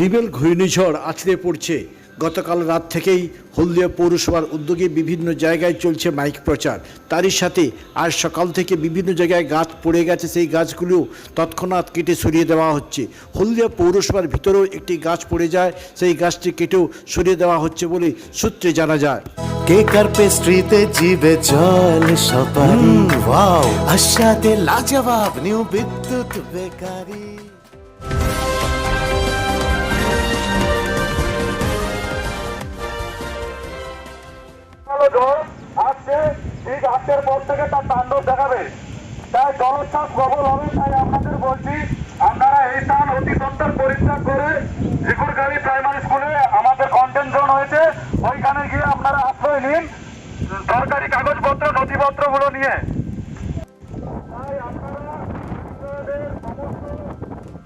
Rebel ঘূর্ণিঝড় আছড়ে পড়ছে। গতকাল রাত থেকেই হলদিয়া পৌরসভার উদ্যোগে বিভিন্ন জায়গায় চলছে মাইক প্রচার। তারই সাথে আজ সকাল থেকে বিভিন্ন জায়গায় গাছ পড়ে গেছে সেই গাছগুলো তৎক্ষণাৎ কেটে সরিয়ে দেওয়া হচ্ছে। হলদিয়া পৌরসভার ভিতরেও একটি গাছ পড়ে যায় সেই গাছটি কেটেও সরিয়ে দেওয়া হচ্ছে বলে সূত্রে জানা যায়। কেকার পেস্ট্রিতে জিবে জল সপারি? ওয়াও। আশাতে লাজবাব নিউ বিদ্যুৎ বেকারি। ঠিক আজকের পর থেকে তার তাণ্ডব দেখাবে। তাই জলোচ্ছ্বাস প্রবল হবে, তাই আপনাদের বলছি, আপনারা এই স্থান অতি সত্তর পরিত্যাগ করে ঝিকুরগাড়ি প্রাইমারি স্কুলে আমাদের কন্টেন্ট জোন হয়েছে, ওইখানে গিয়ে আপনারা আশ্রয় নিন সরকারি কাগজপত্র, নথিপত্রগুলো নিয়ে। তাই আপনারা আপনাদের সমস্ত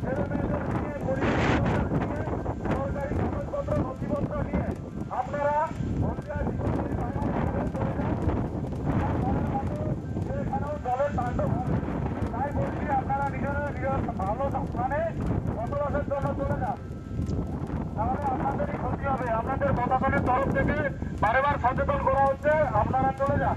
ছেলেমেয়েদের নিয়ে, পরিবারবর্গকে নিয়ে, সরকারি কাগজপত্র নথিপত্র নিয়ে আপনারা হলদিয়া ঝিকুরগাড়ি প্রাইমারি স্কুলে চলে যান এখানেও জলের তাণ্ডব হবে তাই বলছি আপনারা নিজেরা নিজের ভালো স্থানে জন্য চলে যান। তাহলে আপনাদেরই ক্ষতি হবে। আপনাদের প্রশাসনের তরফ থেকে বারেবার সচেতন করা হচ্ছে, আপনারা চলে যান।